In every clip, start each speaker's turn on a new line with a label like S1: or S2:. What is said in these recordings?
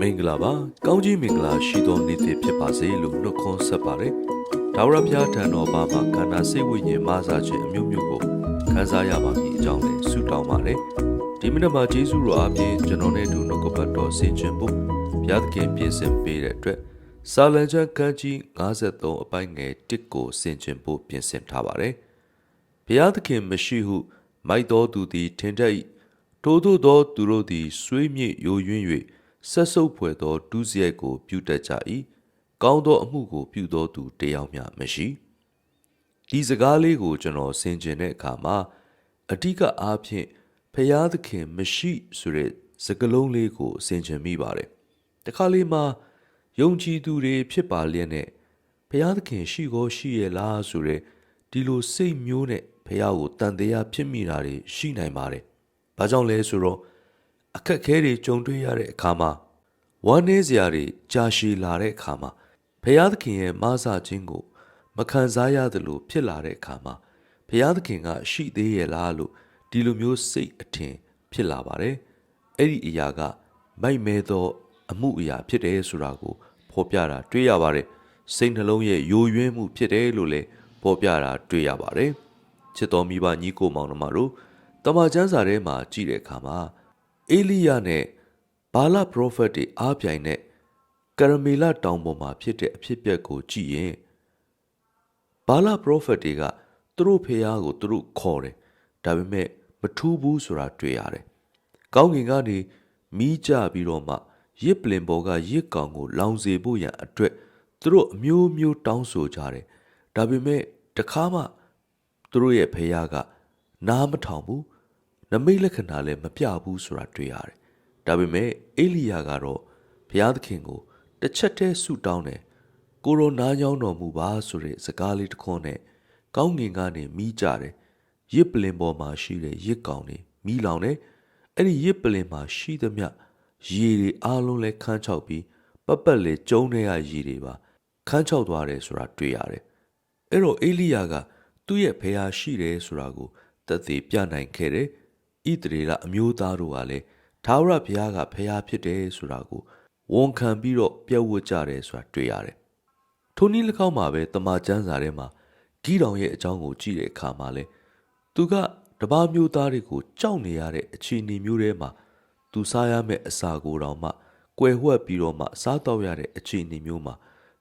S1: မင်္ဂလာပါကောင်းကြီးမင်္ဂလာရှိသောနေ့တစ်ဖြစ်ပါစေလို့နှုတ်ခွန်းဆက်ပါတယ်ဒါဝရဘုရားထံတော်ဘာမှာခန္ဓာစိတ်ဝိညာဉ်မဆာခြင်းအမျိုးမျိုးကိုခံစားရပါမည်အကြောင်းနဲ့ဆုတောင်းပါတယ်ဒီမိနစ်မှာယေရှုတော်အပြင်ကျွန်တော်နဲ့အတူနှုတ်ကပတ်တော်ဆင်ခြင်ဖို့ဘုရားသခင်ပြင်ဆင်ပေးတဲ့အတွက်စာလံကျမ်းခန်းကြီး53အပိုင်းငယ်1ကိုဆင်ခြင်ဖို့ပြင်ဆင်ထားပါတယ်ဘုရားသခင်မရှိဟု မိုက်တော်သူသည်ထင်တတ်၏ထို့သောသောသူတို့သည်ဆွေးမြေ့ယိုယွင်း၍ ဆက်ဆုပ်ဖွယ်သောဒုစရိုက်ကိုပြုတတ်ကြ၏ကောင်းသောအမှုကိုပြုသောသူတယောက်မျှမရှိဒီစကားလေးကိုကျွန်တော်ဆင်ခြင်တဲ့အခါမှာအဓိကအားဖြင့်ဖျားသခင်မရှိဆိုတဲ့စကားလုံးလေးကိုဆင်ခြင်မိပါတယ်တခါလေးမှာယုံကြည်သူတွေဖြစ်ပါလျက်နဲ့ဖျားသခင်ရှိကိုရှိရဲ့လားဆိုတဲ့ဒီလိုစိတ်မျိုးနဲ့ဖျားကိုတန်တရားဖြစ်မိတာတွေရှိနိုင်ပါတယ်။ဘာကြောင့်လဲဆိုတော့ အခက်ခဲတွေကြုံတွေ့ရတဲ့အခါမှာဝမ်းနည်းစရာတွေကြာရှည်လာတဲ့အခါမှာဖျားသခင်ရဲ့မဆာခြင်းကို မခံစားရသလိုဖြစ်လာတဲ့အခါမှာဖျားသခင်ကရှိသေးရဲ့လားလို့ဒီလိုမျိုးစိတ်အထင်ဖြစ်လာပါတယ်။အဲ့ဒီအရာက မိုက်မဲသော အမှုအရာဖြစ်တယ်ဆိုတာကိုဖော်ပြတာတွေ့ရပါတယ်။စိတ်နှလုံးရဲ့ယိုယွင်းမှုဖြစ်တယ်လို့လည်းဖော်ပြတာတွေ့ရပါတယ်။ချစ်တော်မိဘညီကိုမောင်နှမတို့တမန်ကျမ်းစာထဲမှာကြည့်တဲ့အခါမှာ အေလိယနဲ့ဘာလပရောဖက်တွေအားပြိုင်တဲ့ကရမေလတောင်ပေါ်မှာဖြစ်တဲ့အဖြစ်အပျက်ကိုကြည့်ရင်ဘာလပရောဖက်တွေကသူတို့ဖះကိုသူတို့ခေါ်တယ်ဒါပေမဲ့မထူးဘူးဆိုတာတွေ့ရတယ်။ကောင်းကင်ကနေမိကြပြီးတော့မှရစ်ပလင်ပေါ်ကရစ်ကောင်ကို လောင်စေဖို့ရန်အတွက်သူတို့အမျိုးမျိုးတောင်းဆိုကြတယ်။ဒါပေမဲ့တခါမှသူတို့ရဲ့ဖះကနားမထောင်ဘူး။ နမိတ်လက္ခဏာလည်းမပြဘူးဆိုတာတွေ့ရတယ်။ဒါပေမဲ့အေလိယကတော့ဘုရားသခင်ကိုတစ်ချက်တည်းဆုတောင်းတယ်။ကိုရိုနာညောင်းတော်မူပါဆိုတဲ့စကားလေးတစ်ခွန်းနဲ့ကောင်းကင်ကနေမိကြတယ်။ရစ်ပလင်ပေါ်မှာရှိတဲ့ရစ်ကောင်တွေမိလောင်တယ်။အဲ့ဒီရစ်ပလင်မှာရှိသမျှရေတွေအားလုံးလဲခန်းချောက်ပြီးပက်ပက်လေကျုံတဲ့ရရေတွေပါခန်းချောက်သွားတယ်ဆိုတာတွေ့ရတယ်။အဲ့တော့အေလိယကသူ့ရဲ့ဖះရှိတယ်ဆိုတာကိုသက်သေပြနိုင်ခဲ့တယ်။ ဣသရေလအမျိုးသားတို့ကလည်းသာဝရဘုရားကဖះဖြစ်တယ်ဆိုတာကိုဝန်ခံပြီးတော့ပြတ်ဝတ်ကြတယ်ဆိုတာတွေ့ရတယ်။ထိုနည်း၎င်းမှာပဲတမန်ကျမ်းစာထဲမှာဂီတောင်ရဲ့အကြောင်းကိုကြည့်တဲ့အခါမှာလဲသူကတပါးမျိုးသားတွေကိုကြောက်နေရတဲ့အခြေအနေမျိုးထဲမှာသူစားရမယ့်အစာကိုတောင်မှကွယ်ဝှက်ပြီးတော့မှစားတော့ရတဲ့အခြေအနေမျိုးမှာ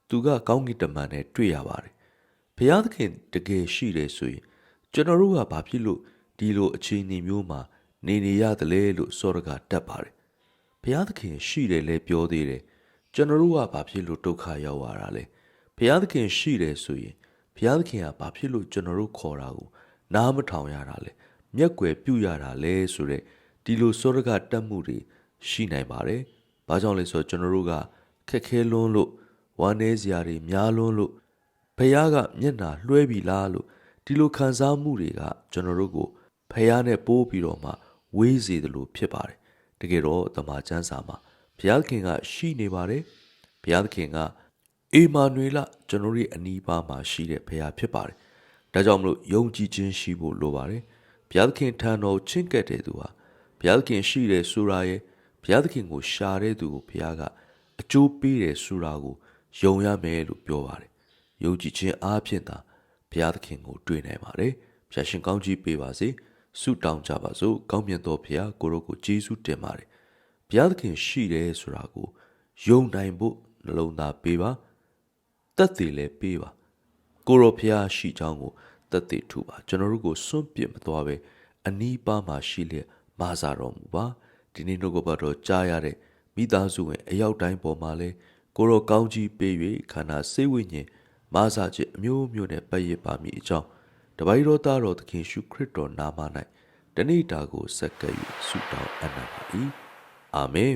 S1: သူကကောင်းကင်တမန်နဲ့တွေ့ရပါတယ်။ဘုရားသခင်တကယ်ရှိတယ်ဆိုရင်ကျွန်တော်တို့ကဘာဖြစ်လို့ဒီလိုအခြေအနေမျိုးမှာ နေနေရတယ်လဲလို့စောရကတတ်ပါတယ်ဘုရားသခင်ရှိတယ်လဲပြောသေးတယ်ကျွန်တော်တို့ကဘာဖြစ်လို့ဒုက္ခရောက်ရတာလဲဘုရားသခင်ရှိတယ်ဆိုရင်ဘုရားသခင်ကဘာဖြစ်လို့ကျွန်တော်တို့ခေါ်တာကိုနားမထောင်ရတာလဲမျက်ွယ်ပြုတ်ရတာလဲဆိုတဲ့ဒီလိုစောရကတတ်မှုတွေရှိနိုင်ပါတယ်ဘာကြောင့်လဲဆိုတော့ကျွန်တော်တို့ကခက်ခဲလွန်းလို့ဝမ်းနည်းစရာတွေများလွန်းလို့ဘုရားကမျက်နှာလွှဲပြီလားလို့ဒီလိုခံစားမှုတွေကကျွန်တော်တို့ကိုဖះနဲ့ပိုးပြီးတော့မှ ဝေးစေတယ်လို့ဖြစ်ပါတယ်တကယ်တော့တမန်ကျမ်းစာမှာဘုရားသခင်ကရှိနေပါတယ်ဘုရားသခင်ကအေမာနွေလကျွန်တော်တို့အနီးပါးမှာရှိတဲ့ဘုရားဖြစ်ပါတယ်ဒါကြောင့်မလို့ယုံကြည်ခြင်းရှိဖို့လိုပါတယ်ဘုရားသခင်ထံတော်ချင့်ကပ်တဲ့သူဟာဘုရားသခင်ရှိတယ်ဆိုတာရဲ့ဘုရားသခင်ကိုရှာတဲ့သူကိုဘုရားကအကျိုးပေးတယ်ဆိုတာကိုယုံရမယ်လို့ပြောပါတယ်ယုံကြည်ခြင်းအားဖြင့်သာဘုရားသခင်ကိုတွေ့နိုင်ပါတယ်။ဖျာရှင်ကောင်းကြီးပေးပါစေ။ ဆုတောင်းကြပါစို့။ကောင်းမြတ်သောဘုရားကိုရောကိုကျေးဇူးတင်ပါတယ်။ဘုရားသခင်ရှိတယ်ဆိုတာကိုယုံနိုင်ဖို့နှလုံးသားပေးပါ။တက်တည်လည်းပေးပါ။ကိုရောဘုရားရှိကြောင်းကိုတက်တည်ထူပါကျွန်တော်တို့ကိုစွန့်ပစ်မသွားပဲအနီးပါးမှာရှိလျက်မာစာတော်မူပါဒီနေ့နှုတ်ကပတ်တော်ကြားရတဲ့မိသားစုဝင်အရောက်တိုင်းပေါ်မှာလဲကိုရောကောင်းကြီးပေး၍ခန္ဓာစိတ်ဝိညာဉ်မာစာခြင်းအမျိုးမျိုးနဲ့ပတ်ရပါမည်အကြောင်း တပိုင်တော်သားတော်သခင်ရှုခရစ်တော်နာမ၌တဏိတာကိုဆက်ကပ်၍ဆုတောင်းအပ်နာပါ၏အာမင်